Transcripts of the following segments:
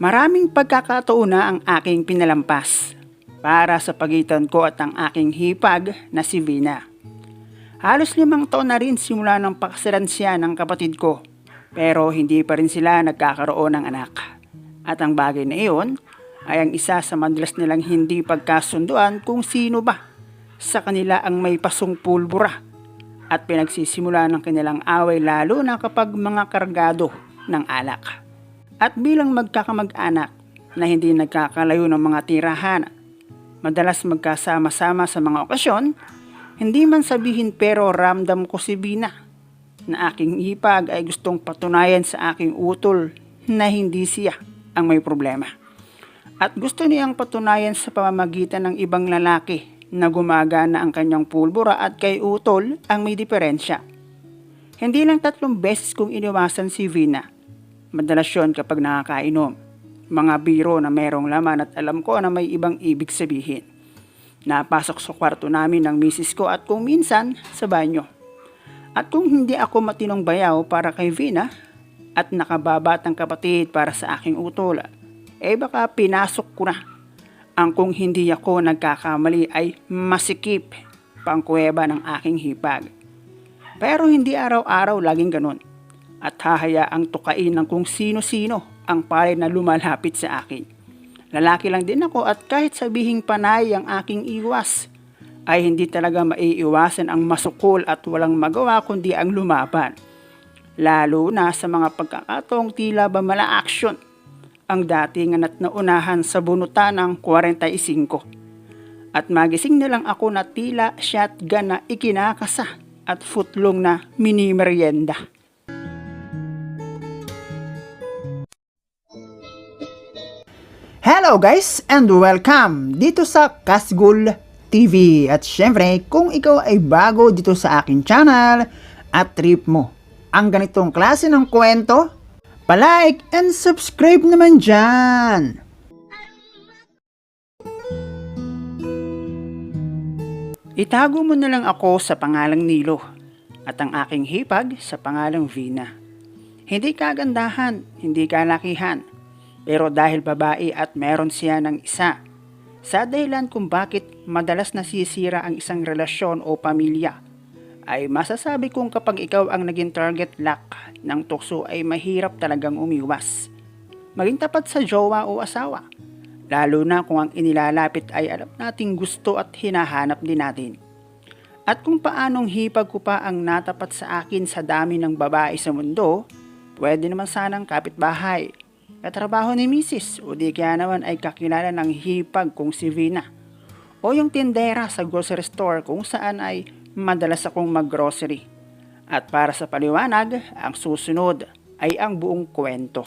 Maraming pagkakataon na ang aking pinalampas para sa pagitan ko at ang aking hipag na si Vina. Halos limang taon na rin simula ng pakasalan siya ng kapatid ko pero hindi pa rin sila nagkakaroon ng anak. At ang bagay na iyon ay ang isa sa madalas nilang hindi pagkasunduan kung sino ba sa kanila ang may pasong pulbura at pinagsisimula ng kanilang away lalo na kapag mga kargado ng alak. At bilang magkakamag-anak na hindi nagkakalayo ng mga tirahan, madalas magkasama-sama sa mga okasyon, hindi man sabihin pero ramdam ko si Bina na aking hipag ay gustong patunayan sa aking utol na hindi siya ang may problema. At gusto niyang patunayan sa pamamagitan ng ibang lalaki na gumagana ang kanyang pulbura at kay utol ang may diferensya. Hindi lang tatlong beses kong iniwasan si Vina. Madalas yun kapag nakakainom. Mga biro na merong laman at alam ko na may ibang ibig sabihin. Napasok sa kwarto namin ng misis ko at kung minsan sa banyo. At kung hindi ako matinong bayaw para kay Vina at nakababatang kapatid para sa aking utol, eh baka pinasok ko na. Ang kung hindi ako nagkakamali ay masikip pangkuweba ng aking hipag. Pero hindi araw-araw laging ganun. At hahayaang tukain ng kung sino-sino ang pare na lumalapit sa akin. Lalaki lang din ako at kahit sabihing panay ang aking iwas, ay hindi talaga maiiwasan ang masukol at walang magawa kundi ang lumaban. Lalo na sa mga pagkakataong tila ba mala action ang datingan at naunahan sa bunutan ng 45. At magising na lang ako na tila shotgun na ikinakasa at footlong na mini merienda. Hello guys and welcome dito sa Kasgul TV. At syempre, kung ikaw ay bago dito sa akin channel at trip mo ang ganitong klase ng kwento, palike and subscribe naman dyan. Itago mo na lang ako sa pangalang Nilo at ang aking hipag sa pangalang Vina. Hindi kagandahan, hindi kalakihan, pero dahil babae at meron siya ng isa, sa dahilan kung bakit madalas nasisira ang isang relasyon o pamilya, ay masasabi kong kapag ikaw ang naging target lock ng tukso ay mahirap talagang umiwas. Maging tapat sa jowa o asawa, lalo na kung ang inilalapit ay alam nating gusto at hinahanap din natin. At kung paanong hipag ko pa ang natapat sa akin sa dami ng babae sa mundo, pwede naman sanang kapitbahay, katrabaho ni misis o di kaya naman ay kakilala ng hipag kung si Vina. O yung tindera sa grocery store kung saan ay madalas akong maggrocery. At para sa paliwanag, ang susunod ay ang buong kwento.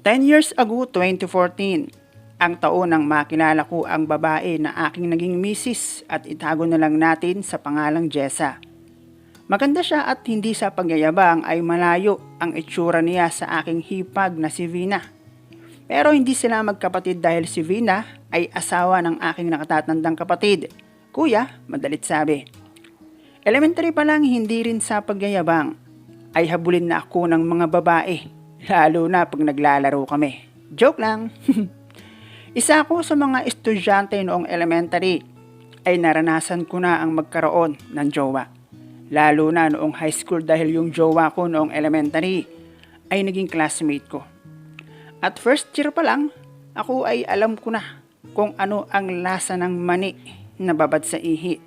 10 years ago, 2014, ang taon nang makilala ko ang babae na aking naging misis at itago na lang natin sa pangalang Jessa. Maganda siya at hindi sa pagyayabang ay malayo ang itsura niya sa aking hipag na si Vina. Pero hindi sila magkapatid dahil si Vina ay asawa ng aking nakatatandang kapatid. Kuya, madalit sabi. Elementary pa lang hindi rin sa pagyayabang ay habulin na ako ng mga babae, lalo na pag naglalaro kami. Joke lang. Isa ako sa mga estudyante noong elementary ay naranasan ko na ang magkaroon ng jowa. Lalo na noong high school dahil yung jowa ko noong elementary ay naging classmate ko. At first year pa lang, ako ay alam ko na kung ano ang lasa ng mani na babad sa ihi.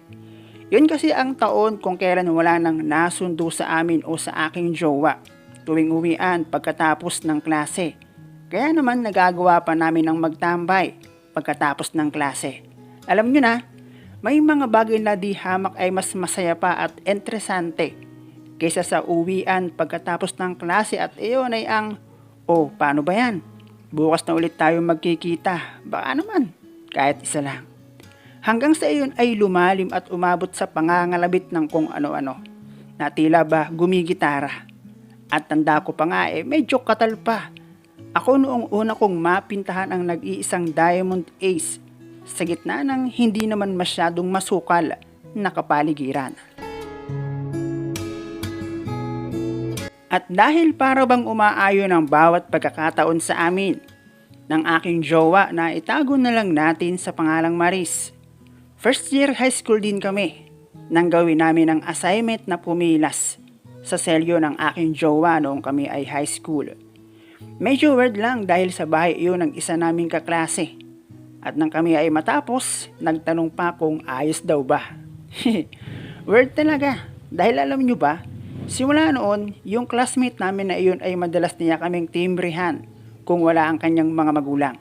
Yun kasi ang taon kung kailan wala nang nasundo sa amin o sa aking jowa tuwing uwian pagkatapos ng klase. Kaya naman nagagawa pa namin ng magtambay pagkatapos ng klase. Alam nyo na, may mga bagay na di hamak ay mas masaya pa at interesante kaysa sa uwian pagkatapos ng klase at iyon ay ang, oh paano ba yan? Bukas na ulit tayo magkikita. Baka naman, kahit isa lang. Hanggang sa iyon ay lumalim at umabot sa pangangalabit ng kung ano-ano. Na tila ba gumigitara. At tanda ko pa nga eh, medyo katal pa ako noong una kong mapintahan ang nag-iisang Diamond Ace sa gitna ng hindi naman masyadong masukal na kapaligiran. At dahil para bang umaayon ang bawat pagkakataon sa amin ng aking jowa na itago na lang natin sa pangalang Maris. First year high school din kami nang gawin namin ang assignment na pumilas sa selyo ng aking jowa noong kami ay high school. Medyo weird lang dahil sa bahay iyon ng isa naming kaklase. At nang kami ay matapos, nagtanong pa kung ayos daw ba. weird talaga dahil alam nyo ba, simula noon, yung classmate namin na iyon ay madalas niya kaming timbrihan kung wala ang kanyang mga magulang.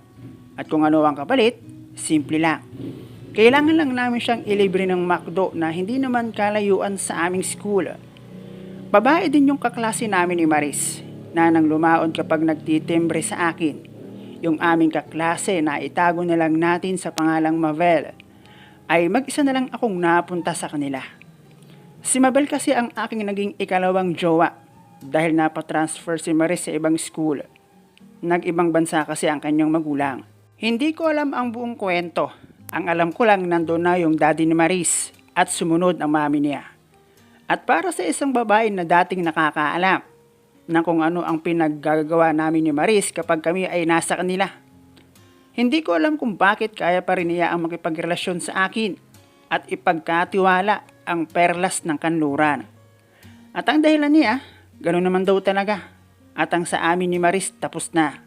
At kung ano ang kapalit, simple lang. Kailangan lang namin siyang ilibre ng McDo na hindi naman kalayuan sa aming school. Babae din yung kaklase namin ni Maris na nang lumaon kapag nagtitimbre sa akin. Yung aming kaklase na itago na lang natin sa pangalang Mavel ay mag-isa na lang akong napunta sa kanila. Si Mabel kasi ang aking naging ikalawang jowa dahil napatransfer si Maris sa ibang school. Nag-ibang bansa kasi ang kanyang magulang. Hindi ko alam ang buong kwento. Ang alam ko lang nandun na yung daddy ni Maris at sumunod ang mami niya. At para sa isang babae na dating nakakaalam na kung ano ang pinaggagawa namin ni Maris kapag kami ay nasa kanila. Hindi ko alam kung bakit kaya pa rin niya ang makipagrelasyon sa akin at ipagkatiwala ang perlas ng kanluran. At ang dahilan niya, gano'n naman daw talaga. At ang sa amin ni Maris tapos na.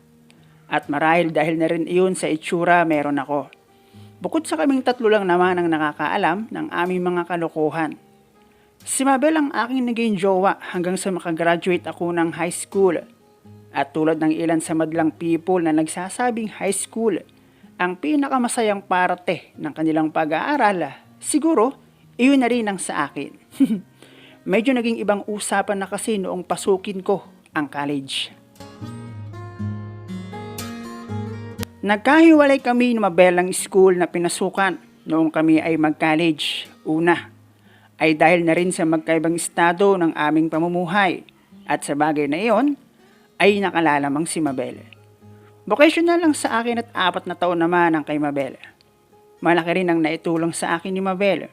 At marahil dahil na rin iyon sa itsura meron ako. Bukod sa kaming tatlo lang naman ang nakakaalam ng aming mga kalokohan. Si Mabel ang aking naging jowa hanggang sa makagraduate ako ng high school. At tulad ng ilan sa madlang people na nagsasabing high school, ang pinakamasayang parte ng kanilang pag-aaral, siguro, iyon na rin ang sa akin. Medyo naging ibang usapan na kasi noong pasukin ko ang college. Nagkahiwalay kami ng mabelang school na pinasukan noong kami ay mag-college. Una, ay dahil na rin sa magkaibang estado ng aming pamumuhay at sa bagay na iyon ay nakalalamang si Mabel. Vocational lang sa akin at apat na taon naman ang kay Mabel. Malaki rin ang naitulong sa akin ni Mabel.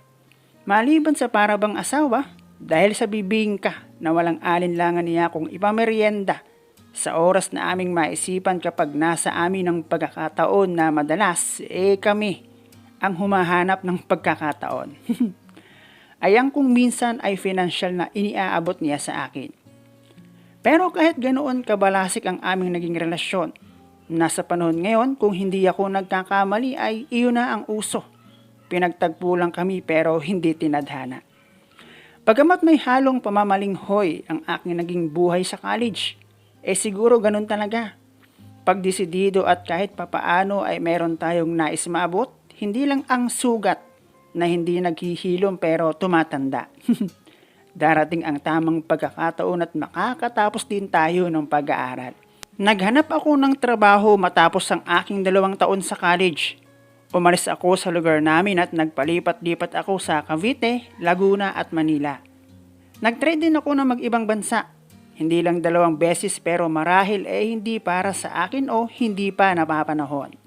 Maliban sa parabang asawa, dahil sa bibingka na walang alinlangan niya kung ipamerienda sa oras na aming maisipan kapag nasa amin ang pagkakataon na madalas, eh kami ang humahanap ng pagkakataon. Ayang kung minsan ay financial na iniaabot niya sa akin. Pero kahit ganoon kabalasik ang aming naging relasyon, nasa panahon ngayon kung hindi ako nagkakamali ay iyon na ang uso. Pinagtagpo lang kami pero hindi tinadhana. Pagamat may halong pamamalinghoy ang aking naging buhay sa college, eh siguro ganun talaga. Pagdesidido at kahit papaano ay meron tayong nais maabot, hindi lang ang sugat na hindi naghihilom pero tumatanda. Darating ang tamang pagkakataon at makakatapos din tayo ng pag-aaral. Naghanap ako ng trabaho matapos ang aking dalawang taon sa college. Umalis ako sa lugar namin at nagpalipat-lipat ako sa Cavite, Laguna at Manila. Nag-try din ako ng mag-ibang bansa. Hindi lang dalawang beses pero marahil eh hindi para sa akin o hindi pa napapanahon.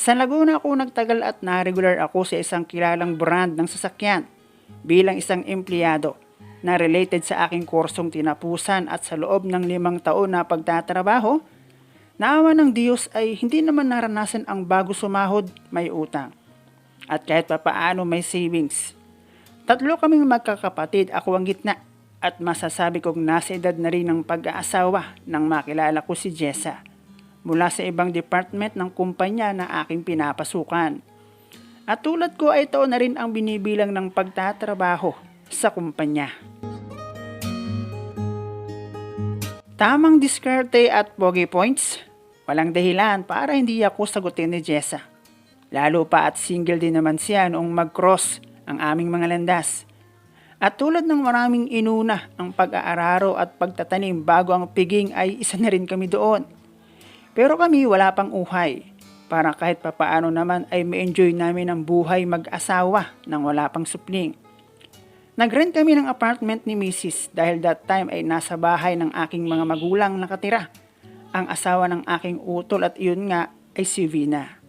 Sa Laguna ako nagtagal at na-regular ako sa isang kilalang brand ng sasakyan bilang isang empleyado na related sa aking kursong tinapusan at sa loob ng limang taon na pagtatrabaho, naawa ng Diyos ay hindi naman naranasan ang bago sumahod may utang. At kahit papaano may savings. Tatlo kaming magkakapatid, ako ang gitna at masasabi kong nasa edad na rin ng pag-aasawa nang makilala ko si Jessa mula sa ibang department ng kumpanya na aking pinapasukan. At tulad ko ay ito na rin ang binibilang ng pagtatrabaho sa kumpanya. Tamang diskarte at pogi points, walang dahilan para hindi ako sagutin ni Jessa. Lalo pa at single din naman siya noong mag-cross ang aming mga landas. At tulad ng maraming inuna ang pag-aararo at pagtatanim bago ang piging ay isa na rin kami doon. Pero kami wala pang uhay para kahit papaano naman ay ma-enjoy namin ang buhay mag-asawa nang wala pang supling. Nag-rent kami ng apartment ni Mrs. dahil that time ay nasa bahay ng aking mga magulang nakatira. Ang asawa ng aking utol at iyon nga ay si Vina.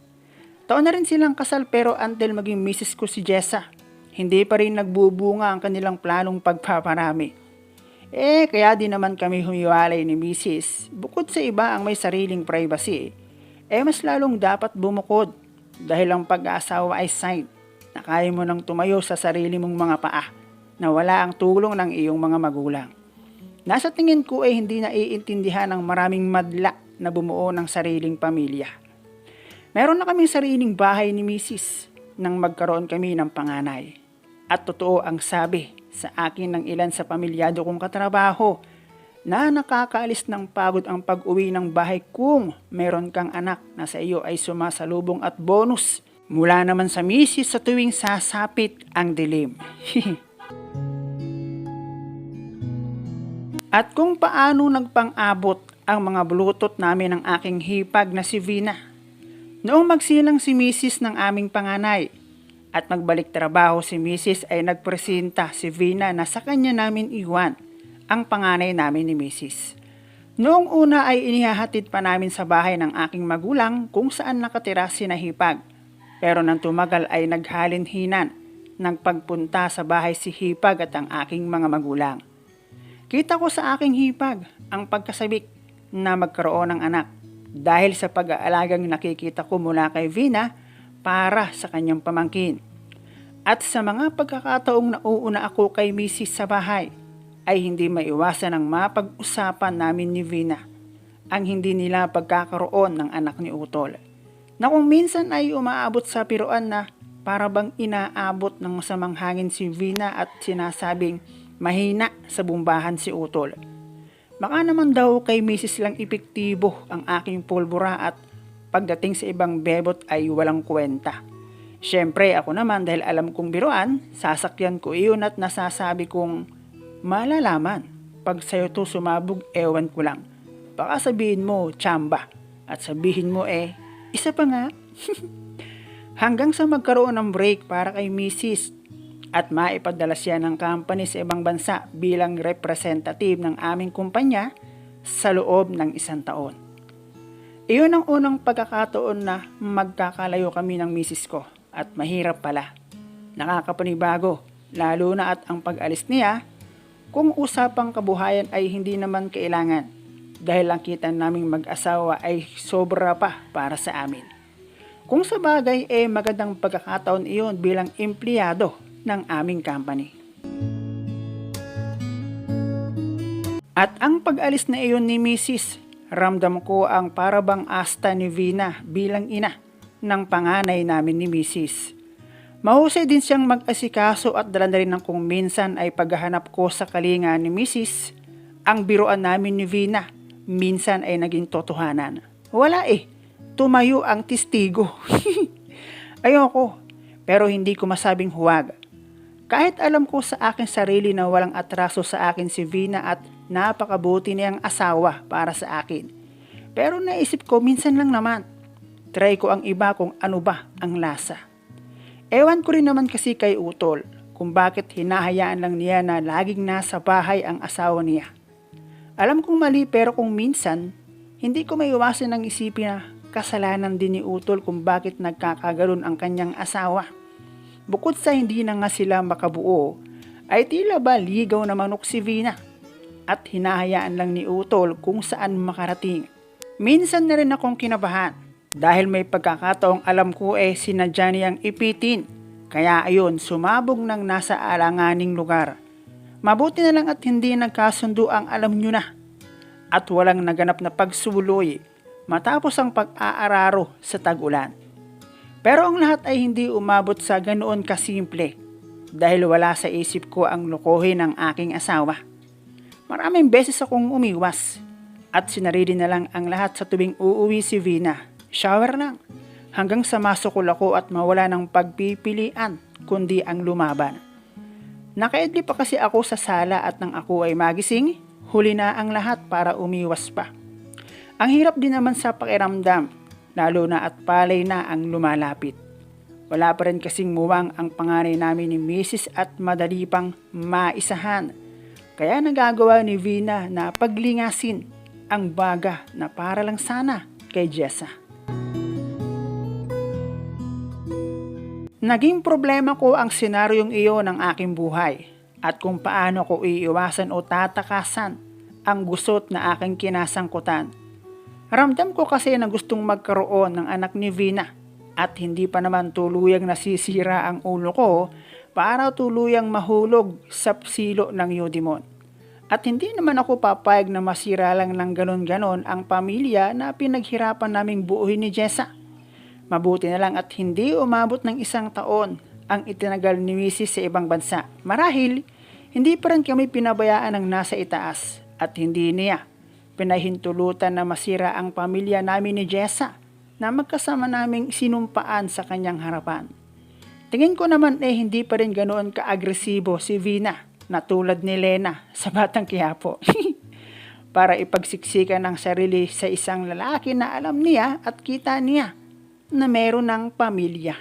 Taon na rin silang kasal pero until maging Mrs. ko si Jessa, hindi pa rin nagbubunga ang kanilang planong pagpaparami. Eh, kaya din naman kami humiwalay ni Mrs. Bukod sa iba ang may sariling privacy, eh mas lalong dapat bumukod dahil ang pag-aasawa ay sign na kaya mo nang tumayo sa sarili mong mga paa na wala ang tulong ng iyong mga magulang. Nasa tingin ko ay hindi naiintindihan ng maraming madla na bumuo ng sariling pamilya. Meron na kaming sariling bahay ni Mrs. nang magkaroon kami ng panganay. At totoo ang sabi sa akin ng ilan sa pamilyado kong katrabaho na nakakaalis ng pagod ang pag-uwi ng bahay kung meron kang anak na sa iyo ay sumasalubong at bonus mula naman sa misis sa tuwing sasapit ang dilim. At kung paano nagpang-abot ang mga blutot namin ng aking hipag na si Vina. Noong magsilang si Mrs. ng aming panganay at magbalik trabaho si Mrs. ay nagpresenta si Vina na sa kanya namin iwan ang panganay namin ni Mrs. Noong una ay inihahatid pa namin sa bahay ng aking magulang kung saan nakatira si Nahipag. Pero nang tumagal ay naghalinhinan ng pagpunta sa bahay si Hipag at ang aking mga magulang. Kita ko sa aking hipag ang pagkasabik na magkaroon ng anak dahil sa pag-aalagang nakikita ko mula kay Vina para sa kanyang pamangkin. At sa mga pagkakataong nauuna ako kay Mrs. sa bahay, ay hindi maiwasan ang mapag-usapan namin ni Vina ang hindi nila pagkakaroon ng anak ni Utol. Na kung minsan ay umaabot sa piruan na para bang inaabot ng masamang hangin si Vina at sinasabing mahina sa bumbahan si Utol. Baka naman daw kay Mrs. lang epektibo ang aking pulbura at pagdating sa ibang bebot ay walang kwenta. Siyempre ako naman dahil alam kong biruan, sasakyan ko iyon at nasasabi kong malalaman. Pag sa'yo to sumabog, ewan ko lang. Baka sabihin mo, tsamba. At sabihin mo eh, isa pa nga. Hanggang sa magkaroon ng break para kay Mrs at maipadala siya ng company sa ibang bansa bilang representative ng aming kumpanya sa loob ng isang taon. Iyon ang unang pagkakataon na magkakalayo kami ng misis ko at mahirap pala. Nakakapanibago, lalo na at ang pag-alis niya, kung usapang kabuhayan ay hindi naman kailangan dahil ang kita naming mag-asawa ay sobra pa para sa amin. Kung sa bagay eh magandang pagkakataon iyon bilang empleyado ng aming company. At ang pag-alis na iyon ni Mrs. Ramdam ko ang parabang asta ni Vina bilang ina ng panganay namin ni Mrs. Mahusay din siyang mag-asikaso at dala na rin ng kung minsan ay paghahanap ko sa kalinga ni Mrs. Ang biruan namin ni Vina, minsan ay naging totohanan. Wala eh, tumayo ang testigo. Ayoko, pero hindi ko masabing huwag. Kahit alam ko sa akin sarili na walang atraso sa akin si Vina at napakabuti niyang asawa para sa akin. Pero naisip ko minsan lang naman, try ko ang iba kung ano ba ang lasa. Ewan ko rin naman kasi kay Utol kung bakit hinahayaan lang niya na laging nasa bahay ang asawa niya. Alam kong mali pero kung minsan, hindi ko may iwasan ng isipin na kasalanan din ni Utol kung bakit nagkakagaron ang kanyang asawa. Bukod sa hindi na nga sila makabuo, ay tila ba ligaw na manok si Vina at hinahayaan lang ni Utol kung saan makarating. Minsan na rin akong kinabahan dahil may pagkakataong alam ko eh sinadya niyang ipitin. Kaya ayun, sumabog ng nasa alanganing lugar. Mabuti na lang at hindi nagkasundo ang alam nyo na. At walang naganap na pagsuloy matapos ang pag-aararo sa tag-ulan. Pero ang lahat ay hindi umabot sa ganoon kasimple dahil wala sa isip ko ang lokohin ng aking asawa. Maraming beses akong umiwas at sinarili na lang ang lahat sa tuwing uuwi si Vina Shower lang. Hanggang sa masukol ako at mawala ng pagpipilian kundi ang lumaban. Nakaidli pa kasi ako sa sala at nang ako ay magising, huli na ang lahat para umiwas pa. Ang hirap din naman sa pakiramdam, lalo na at palay na ang lumalapit. Wala pa rin kasing muwang ang panganay namin ni Mrs. at madali pang maisahan. Kaya nagagawa ni Vina na paglingasin ang baga na para lang sana kay Jessa. Naging problema ko ang senaryong iyo ng aking buhay. at kung paano ko iiwasan o tatakasan ang gusot na aking kinasangkutan. Ramdam ko kasi na gustong magkaroon ng anak ni Vina at hindi pa naman tuluyang nasisira ang ulo ko para tuluyang mahulog sa silo ng Yudimon. At hindi naman ako papayag na masira lang ng ganon-ganon ang pamilya na pinaghirapan naming buuhin ni Jessa. Mabuti na lang at hindi umabot ng isang taon ang itinagal ni Mrs. sa ibang bansa. Marahil, hindi pa rin kami pinabayaan ng nasa itaas at hindi niya pinahintulutan na masira ang pamilya namin ni Jessa na magkasama naming sinumpaan sa kanyang harapan. Tingin ko naman eh hindi pa rin ganoon ka-agresibo si Vina na tulad ni Lena sa Batang Quiapo. para ipagsiksikan ng sarili sa isang lalaki na alam niya at kita niya na meron ng pamilya.